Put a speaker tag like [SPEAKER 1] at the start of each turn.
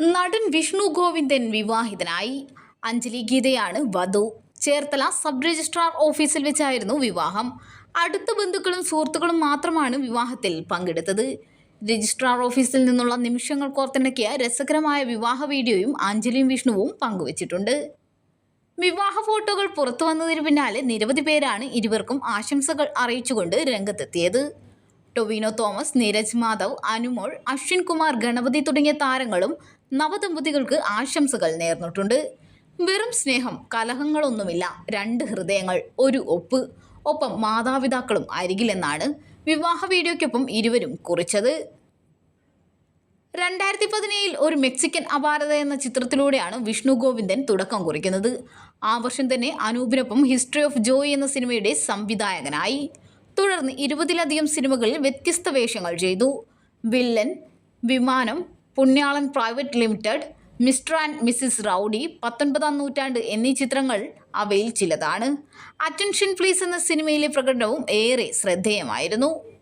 [SPEAKER 1] നടൻ വിഷ്ണു ഗോവിന്ദൻ വിവാഹിതനായി. അഞ്ജലി ഗീതയാണ് വധു. Cherthala sub registrar ഓഫീസിൽ വെച്ചായിരുന്നു വിവാഹം. അടുത്ത ബന്ധുക്കളും സുഹൃത്തുക്കളും മാത്രമാണ് വിവാഹത്തിൽ പങ്കെടുത്തത്. രജിസ്ട്രാർ ഓഫീസിൽ നിന്നുള്ള നിമിഷങ്ങൾ കോർത്തിണക്കിയ രസകരമായ വിവാഹ വീഡിയോയും അഞ്ജലിയും വിഷ്ണുവും പങ്കുവച്ചിട്ടുണ്ട്. വിവാഹ ഫോട്ടോകൾ പുറത്തു വന്നതിന് പിന്നാലെ നിരവധി പേരാണ് ഇരുവർക്കും ആശംസകൾ അറിയിച്ചുകൊണ്ട് രംഗത്തെത്തിയത്. ടൊവിനോ തോമസ് നീരജ് മാധവ് അനുമോൾ അശ്വിൻ കുമാർ ഗണപതി തുടങ്ങിയ താരങ്ങളും നവദമ്പതികൾക്ക് ആശംസകൾ നേർന്നിട്ടുണ്ട്. വെറും സ്നേഹം കലഹങ്ങളൊന്നുമില്ല രണ്ട് ഹൃദയങ്ങൾ ഒരു ഒപ്പ്. ഒപ്പം മാതാപിതാക്കളും അരികിലെന്നാണ് വിവാഹ വീഡിയോയ്ക്കൊപ്പം ഇരുവരും കുറിച്ചത്. രണ്ടായിരത്തി പതിനേഴിൽ ഒരു മെക്സിക്കൻ അപാരത എന്ന ചിത്രത്തിലൂടെയാണ് വിഷ്ണു ഗോവിന്ദൻ തുടക്കം കുറിക്കുന്നത്. ആ വർഷം തന്നെ അനൂപിനൊപ്പം ഹിസ്റ്ററി ഓഫ് ജോയ് എന്ന സിനിമയുടെ സംവിധായകനായി. തുടർന്ന് ഇരുപതിലധികം സിനിമകളിൽ വ്യത്യസ്ത വേഷങ്ങൾ ചെയ്തു. Villain Vimanam Punyalan private limited Mr and Mrs rowdy Pathonpatham Noottandu എന്നീ ചിത്രങ്ങൾ അവയിൽ ചിലതാണ്. അറ്റൻഷൻ പ്ലീസ് എന്ന സിനിമയിലെ പ്രകടനവും ഏറെ ശ്രദ്ധേയമായിരുന്നു.